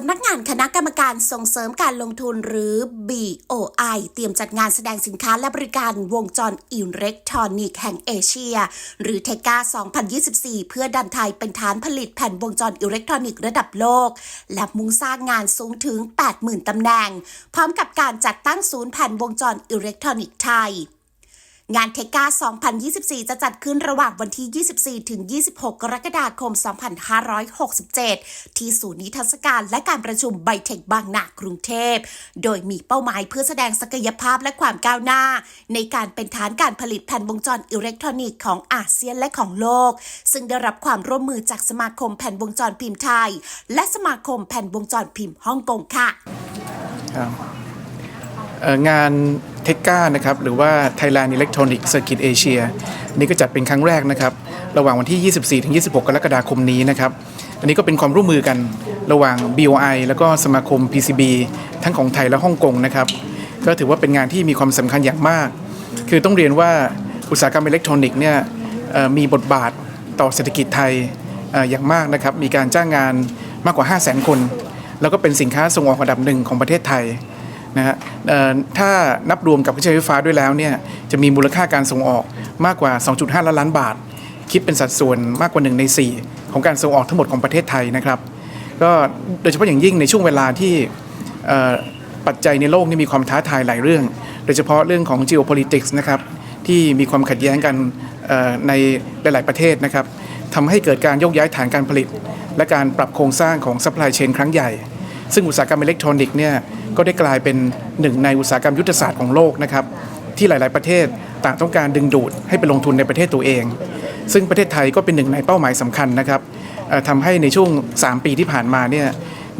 สำนักงานคณะกรรมการส่งเสริมการลงทุนหรือ BOI เตรียมจัดงานแสดงสินค้าและบริการวงจรอิเล็กทรอนิกส์แห่งเอเชีย หรือเทกา2024 เพื่อดันไทยเป็นฐานผลิตแผ่นวงจรอิเล็กทรอนิกส์ระดับโลก และมุ่งสร้างงานสูงถึง 80,000 ตำแหน่ง พร้อมกับการจัดตั้งศูนย์แผ่นวงจรอิเล็กทรอนิกส์ไทย งานเทกา2024 จะจัดขึ้นระหว่างวันที่ 24 ถึง 26 กรกฎาคม 2567 ที่ศูนย์นิทรรศการและการประชุมไบเทคบางนากรุงเทพ โดยมีเป้าหมายเพื่อแสดงศักยภาพและความก้าวหน้า ในการเป็นฐานการผลิตแผ่นวงจรอิเล็กทรอนิกส์ของอาเซียนและของโลก ซึ่งได้รับความร่วมมือจากสมาคมแผ่นวงจรพิมพ์ไทย และสมาคมแผ่นวงจรพิมพ์ฮ่องกงค่ะ งานเทก้านะครับหรือว่า Thailand Electronic Circuit Asia นี่ก็จัดเป็นครั้งแรกนะครับ ระหว่างวันที่ 24ถึง26 กรกฎาคมนี้นะครับ อันนี้ก็เป็นความร่วมมือกันระหว่าง BOI แล้วก็สมาคม PCB ทั้งของไทยและฮ่องกงนะครับ ก็ถือว่าเป็นงานที่มีความสำคัญอย่างมาก คือต้องเรียนว่าอุตสาหกรรมอิเล็กทรอนิกส์เนี่ยมีบทบาทต่อเศรษฐกิจไทยอย่างมากนะครับ มีการจ้างงานมากกว่า 5 0 0 0 0 0 คน แล้วก็เป็นสินค้าส่งออกอันดับหนึ่งของประเทศไทย นะฮะถ้านับรวมกับเครื่องใช้ไฟฟ้าด้วยแล้วเนี่ยจะมีมูลค่าการส่งออกมากกว่า 2.5 ล้านล้านบาท คิดเป็นสัดส่วนมากกว่า 1 ใน 4 ของการส่งออกทั้งหมดของประเทศไทยนะครับก็โดยเฉพาะอย่างยิ่งในช่วงเวลาที่ปัจจัยในโลกนี่มีความท้าทายหลายเรื่อง โดยเฉพาะเรื่องของ geopolitics นะครับที่มีความขัดแย้งกันในหลาย ๆประเทศนะครับทำให้เกิดการยกย้ายฐานการผลิต และการปรับโครงสร้างของ supply chain ครั้งใหญ่ ซึ่งอุตสาหกรรมอิเล็กทรอนิกส์เนี่ยก็ได้กลายเป็นหนึ่งในอุตสาหกรรมยุทธศาสตร์ของโลกนะครับที่หลาย ๆ ประเทศต่างต้องการดึงดูดให้ไปลงทุนในประเทศตัวเอง ซึ่งประเทศไทยก็เป็นหนึ่งในเป้าหมายสำคัญนะครับทำให้ในช่วง 3 ปีที่ผ่านมาเนี่ย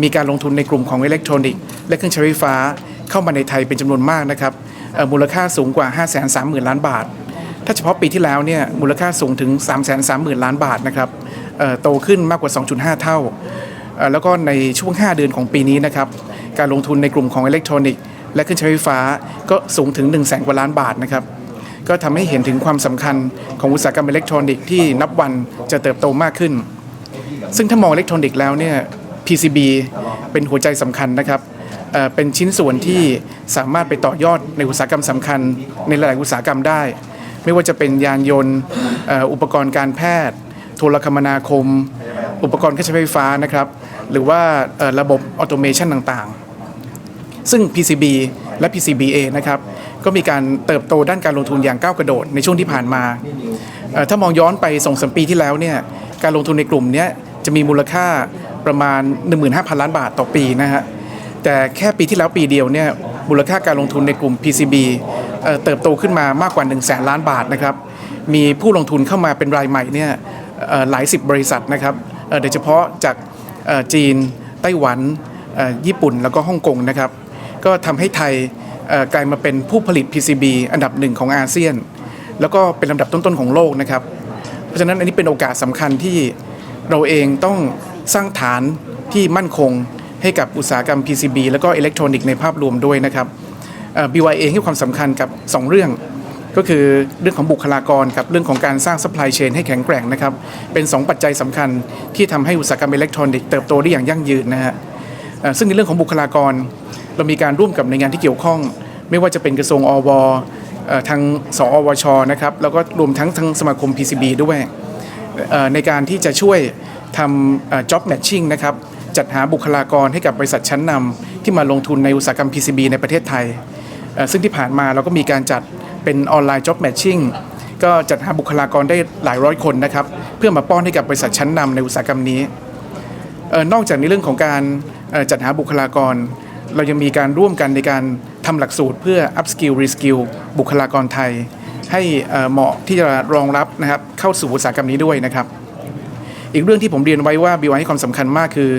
มีการลงทุนในกลุ่มของอิเล็กทรอนิกส์และเครื่องใช้ไฟฟ้าเข้ามาในไทยเป็นจำนวนมากนะครับมูลค่าสูงกว่า 5 3 0 0 0 0 ล้านบาท ถ้าเฉพาะปีที่แล้วเนี่ยมูลค่าสูงถึง 3 3 0 0 0 0 ล้านบาทนะครับโตขึ้นมากกว่า 2.5 เท่าเอ่อ แล้วก็ในช่วง 5 เดือนของปีนี้นะครับการลงทุนในกลุ่มของอิเล็กทรอนิกส์และเครื่องใช้ไฟฟ้าก็สูงถึง1 0 0 0 0แสนกว่าล้านบาทนะครับก็ทำให้เห็นถึงความสำคัญของอุตสาหกรรมอิเล็กทรอนิกส์ที่นับวันจะเติบโตมากขึ้น ซึ่งถ้ามองอิเล็กทรอนิกส์แล้วเนี่ย PCB เป็นหัวใจสำคัญนะครับเป็นชิ้นส่วนที่สามารถไปต่อยอดในอุตสาหกรรมสำคัญ ในหลายอุตสาหกรรมได้ ไม่ว่าจะเป็นยานยนต์ อุปกรณ์การแพทย์ โทรคมนาคม อุปกรณ์เครื่องใช้ไฟฟ้านะครับ หรือว่าระบบออโตเมชันต่างๆ ซึ่ง PCB และ PCBA นะครับก็มีการเติบโตด้านการลงทุนอย่างก้าวกระโดดในช่วงที่ผ่านมา ถ้ามองย้อนไปส่งสมปีที่แล้วเนี่ยการลงทุนในกลุ่มนี้จะมีมูลค่าประมาณ 15,000 ล้านบาทต่อปีนะฮะแต่แค่ปีที่แล้วปีเดียวเนี่ยมูลค่าการลงทุนในกลุ่ม PCB เเติบโตขึ้นมามากกว่า 1 0 0 0 0แล้านบาทนะครับมีผู้ลงทุนเข้ามาเป็นรายใหม่เนี่ยหลายสิบบริษัทนะครับเอ่อโดยเฉพาะจาก จีน ไต้หวัน ญี่ปุ่นแล้วก็ฮ่องกงนะครับ ก็ทำให้ไทยกลายมาเป็นผู้ผลิต PCB อันดับหนึ่งของอาเซียน แล้วก็เป็นลำดับต้นๆของโลกนะครับ เพราะฉะนั้นอันนี้เป็นโอกาสสำคัญที่เราเองต้องสร้างฐานที่มั่นคงให้กับอุตสาหกรรม PCB แล้วก็อิเล็กทรอนิกส์ในภาพรวมด้วยนะครับ BY เองให้ความสำคัญกับ 2 เรื่อง ก็คือเรื่องของบุคลากรกับเรื่องของการสร้าง supply chain ให้แข็งแกร่งนะครับ เป็น 2 ปัจจัยสำคัญที่ทำให้อุตสาหกรรมอิเล็กทรอนิกส์เติบโตได้อย่างยั่งยืนนะฮะซึ่งในเรื่องของบุคลากร เรามีการร่วมกับหน่วยงานที่เกี่ยวข้อง ไม่ว่าจะเป็นกระทรวงอวทางสอวชนะครับแล้วก็รวมทั้งทางสมาคม PCB ด้วยในการที่จะช่วยทำเอ่อ job matching นะครับจัดหาบุคลากรให้กับบริษัทชั้นนำที่มาลงทุนในอุตสาหกรรม PCB ในประเทศไทย ซึ่งที่ผ่านมาเราก็มีการจัด เป็นออนไลน์ job matching ก็จัดหาบุคลากรได้หลายร้อยคนนะครับ เพื่อมาป้อนให้กับบริษัทชั้นนำในอุตสาหกรรมนี้นอกจากในเรื่องของการจัดหาบุคลากร เรายังมีการร่วมกันในการทำหลักสูตรเพื่อ upskill reskill บุคลากรไทย ให้เหมาะที่จะรองรับนะครับเข้าสู่อุตสาหกรรมนี้ด้วยนะครับ อีกเรื่องที่ผมเรียนไว้ว่า BY ให้ความสำคัญมากคือ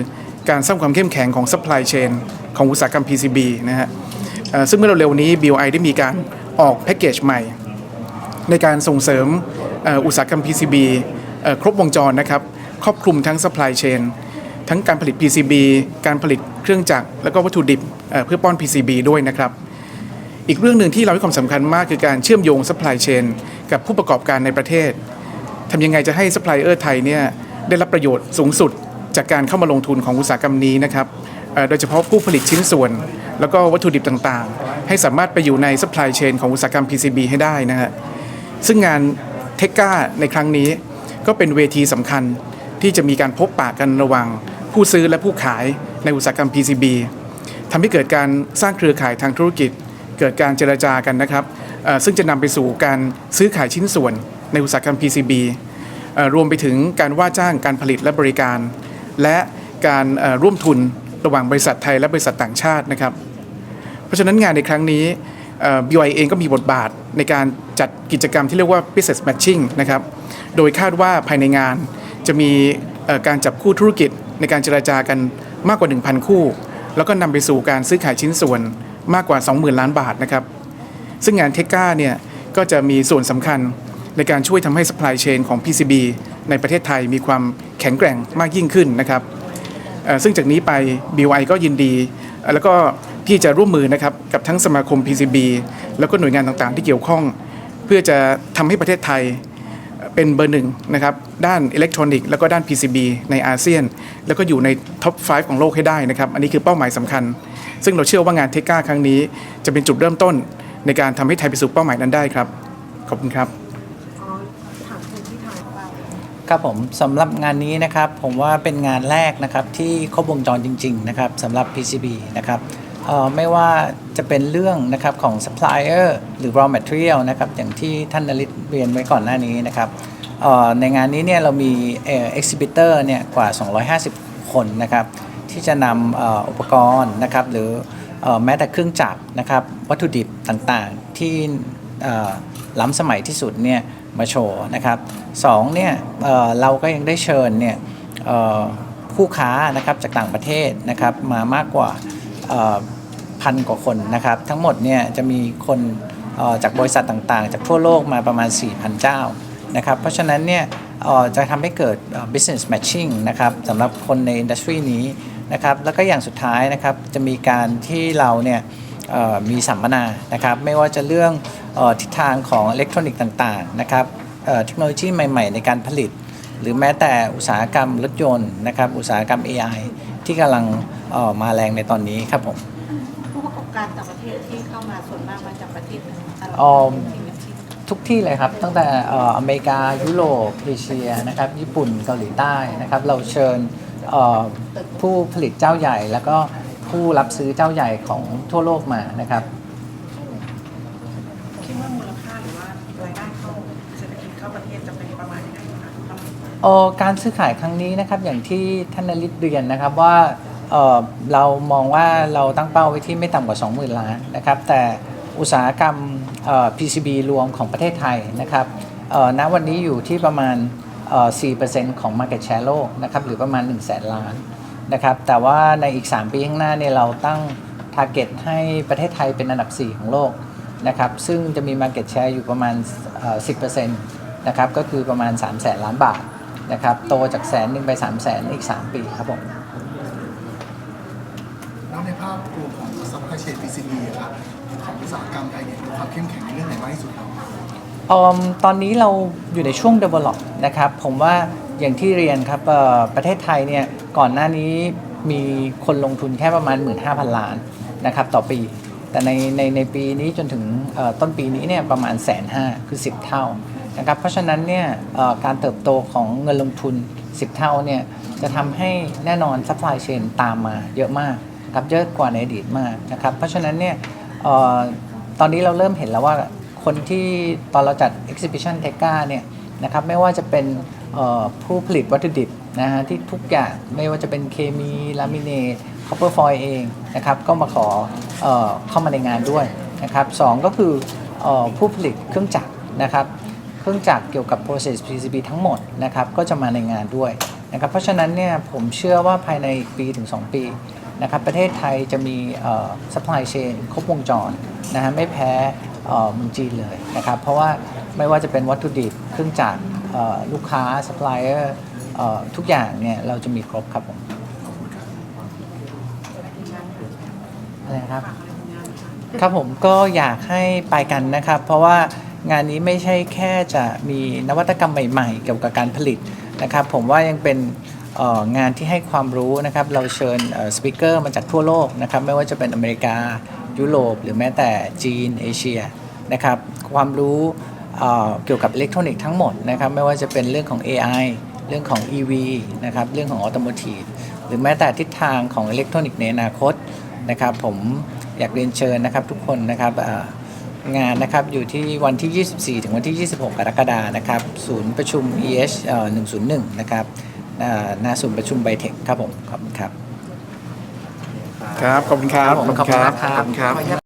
การสร้างความเข้มแข็งของ supply chain ของอุตสาหกรรม PCB นะฮะซึ่งเมื่อเร็วๆนี้ BY ได้มีการ ออกแพ็กเกจใหม่ ในการส่งเสริมอุตสาหกรรม PCB ครบวงจรนะครับ ครอบคลุมทั้ง supply chain ทั้งการผลิต PCB การผลิตเครื่องจักร แล้วก็วัตถุดิบเพื่อป้อน PCB ด้วยนะครับ อีกเรื่องหนึ่งที่เราให้ความสำคัญมากคือการเชื่อมโยง supply chain กับผู้ประกอบการในประเทศทำยังไงจะให้ supplier ไทยเนี่ยได้รับประโยชน์สูงสุดจากการเข้ามาลงทุนของอุตสาหกรรมนี้นะครับ โดยเฉพาะผู้ผลิตชิ้นส่วน แล้วก็วัตถุดิบต่างๆ ให้สามารถไปอยู่ใน supply chain ของอุตสาหกรรม PCB ให้ได้นะฮะซึ่งงานเทคกาในครั้งนี้ก็เป็นเวทีสำคัญที่จะมีการพบปะกันระหว่างผู้ซื้อและผู้ขายในอุตสาหกรรม PCB ทำให้เกิดการสร้างเครือข่ายทางธุรกิจ เกิดการเจรจากันนะครับซึ่งจะนำไปสู่การซื้อขายชิ้นส่วนในอุตสาหกรรม PCB รวมไปถึงการว่าจ้างการผลิตและบริการ และการร่วมทุน ระหว่างบริษัทไทยและบริษัทต่างชาตินะครับ เพราะฉะนั้นงานในครั้งนี้ BY เองก็มีบทบาทในการจัดกิจกรรมที่เรียกว่า business matching นะครับ โดยคาดว่าภายในงานจะมีการจับคู่ธุรกิจในการเจราจากันมากกว่า 1,000 คู่ แล้วก็นำไปสู่การซื้อขายชิ้นส่วนมากกว่า 20,000 ล้านบาทนะครับ ซึ่งงานเทคก้าเนี่ยก็จะมีส่วนสำคัญในการช่วยทำให้ supply chain ของ PCB ในประเทศไทยมีความแข็งแกร่งมากยิ่งขึ้นนะครับ ซึ่งจากนี้ไป BY ก็ยินดี แล้วก็ที่จะร่วมมือนะครับกับทั้งสมาคม PCB แล้วก็หน่วยงานต่างๆ ที่เกี่ยวข้อง เพื่อจะทำให้ประเทศไทยเป็นเบอร์หนึ่งนะครับด้านอิเล็กทรอนิกส์แล้วก็ด้าน PCB ในอาเซียน แล้วก็อยู่ในท็อป 5 ของโลกให้ได้นะครับ อันนี้คือเป้าหมายสำคัญ ซึ่งเราเชื่อว่างานเทก้าครั้งนี้ จะเป็นจุดเริ่มต้นในการทำให้ไทยไปสู่เป้าหมายนั้นได้ครับ ขอบคุณครับ ครับผมสำหรับงานนี้นะครับผมว่าเป็นงานแรกนะครับที่ครบวงจรจริงๆนะครับสำหรับ PCB นะครับไม่ว่าจะเป็นเรื่องนะครับของ supplier หรือ raw material นะครับอย่างที่ท่านนริศเรียนไว้ก่อนหน้านี้นะครับในงานนี้เนี่ยเรามีเอ่อ exhibitor เนี่ยกว่า 250 คนนะครับที่จะนำอ,อุปกรณ์นะครับหรืออแม้แต่เครื่องจักรนะครับวัตถุดิบต่างๆ ที่ล้ำสมัยที่สุดเนี่ย มาโชว์นะครับสองเนี่ยเเราก็ยังได้เชิญเนี่ยเอ่อผู้ค้านะครับจากต่างประเทศนะครับมามากกว่าพันกว่าคนนะครับ ทั้งหมดเนี่ยจะมีคนจากบริษัทต่างๆ จากทั่วโลกมาประมาณ 4,000 เจ้านะครับ เพราะฉะนั้นเนี่ยจะทำให้เกิด business matching นะครับสำหรับคนในอินดัสทรีนี้นะครับ แล้วก็อย่างสุดท้ายนะครับจะมีการที่เราเนี่ย มีสัมมนานะครับไม่ว่าจะเรื่องเออทิศทางของอิเล็กทรอนิกส์ต่างๆนะครับเอ่อเทคโนโลยีใหม่ ๆ ในการผลิต หรือแม้แต่อุตสาหกรรมรถยนต์นะครับอุตสาหกรรม AI ที่กำลังเอ่อมาแรงในตอนนี้ครับผมผู้ประกอบการต่างประเทศที่เข้ามาส่วนมากมาจากประเทศอะไรอ๋อทุกที่เลยครับ ตั้งแต่เอ่ออเมริกายุโรปเอเชียนะครับญี่ปุ่นเกาหลีใต้นะครับเราเชิญเอ่อผู้ผลิตเจ้าใหญ่แล้วก็ ผู้รับซื้อเจ้าใหญ่ของทั่วโลกมานะครับ คิดว่ามูลค่าหรือว่ารายได้เข้าเศรษฐกิจเข้าประเทศจะเป็นประมาณยังไงคะทำเอ่อการซื้อขายครั้งนี้นะครับอย่างที่ท่านนริศเรียนนะครับว่าเอ่อเรามองว่าเราตั้งเป้าไว้ที่ไม่ต่ำกว่า 20,000 ล้านนะครับ แต่อุตสาหกรรมเอ่อ PCB รวมของประเทศไทยนะครับเอ่อณวันนี้อยู่ที่ประมาณเอ่อ4%ของ Market Share โลกนะครับหรือประมาณ 1 0 0 0 0แสนล้าน นะครับ แต่ว่าในอีก 3 ปีข้างหน้าเนี่ยเราตั้ง Target ให้ประเทศไทยเป็นอันดับ 4 ของโลกนะครับ ซึ่งจะมี Market Share อยู่ประมาณเอ่อ10%นะครับ ก็คือประมาณ 3 0 0แสนล้านบาทนะครับ โตจากแสนหนึ่งไป 3 0 0แสนอีก 3 ปีครับผมแล้วในภาพรวมของซัพพลายเชน PCB ครับของอุตสาหกรรมไทยเนี่ยมีความเข้มแข็งในเรื่องไหนมากที่สุดครับอมตอนนี้เราอยู่ในช่วง develop นะครับ ผมว่า อย่างที่เรียนครับประเทศไทยเนี่ยก่อนหน้านี้มีคนลงทุนแค่ประมาณ 15,000 ล้านนะครับต่อปี แต่ในในในปีนี้จนถึงต้นปีนี้เนี่ยประมาณแสนห้าคือ 10 เท่านะครับเพราะฉะนั้นเนี่ยการเติบโตของเงินลงทุน 10 เท่าเนี่ยจะทำให้แน่นอน supply chain ตามมาเยอะมากครับเยอะกว่าในอดีตมากนะครับเพราะฉะนั้นเนี่ยออตอนนี้เราเริ่มเห็นแล้วว่าคนที่ตอนเราจัด exhibition t e c a เนี่ยนะครับไม่ว่าจะเป็น ผู้ผลิตวัตถุดิบนะฮะที่ทุกอย่างไม่ว่าจะเป็นเคมีลามิเนตคอปเปอร์ฟอยเองนะครับก็มาขอเออเข้ามาในงานด้วยนะครับสองก็คือออผู้ผลิตเครื่องจักรนะครับเครื่องจักรเกี่ยวกับ process PCB ทั้งหมดนะครับก็จะมาในงานด้วยนะครับเพราะฉะนั้นเนี่ยผมเชื่อว่าภายในปีถึง 2 ปีนะครับประเทศไทยจะมี supply chain ครบวงจรนะฮะไม่แพ้เมืองจีนเลยนะครับเพราะว่าไม่ว่าจะเป็นวัตถุดิบเครื่องจักร ลูกค้า supplier เอ่อทุกอย่างเนี่ยเราจะมีครบครับผมอะไรนะครับ ครับผมก็อยากให้ไปกันนะครับ เพราะว่างานนี้ไม่ใช่แค่จะมีนวัตกรรมใหม่ๆ เกี่ยวกับการผลิตนะครับ ผมว่ายังเป็นงานที่ให้ความรู้นะครับ เราเชิญสปิเกอร์มาจากทั่วโลกนะครับ ไม่ว่าจะเป็นอเมริกา ยุโรป หรือแม้แต่จีน เอเชียนะครับ ความรู้ เอ่อเกี่ยวกับอิเล็กทรอนิกส์ทั้งหมดนะครับไม่ว่าจะเป็นเรื่องของ AI เรื่องของ EV นะครับเรื่องของออโต o t i v e หรือแม้แต่ทิศทางของอิเล็กทรอนิกส์ในอนาคตนะครับผมอยากเรียนเชิญนะครับทุกคนนะครับเอ่องานนะครับอยู่ที่วันที่ 24 ถึงวันที่ 26 กรกฎานะครับศูนย์ประชุม EH เอ่อ101 นะครับเอ่อหน้าศูนย์ประชุมไบเทคครับผม ขอบคุณครับ ครับ ขอบคุณครับครับผมขอบคุณมากครับขอบคุณครับ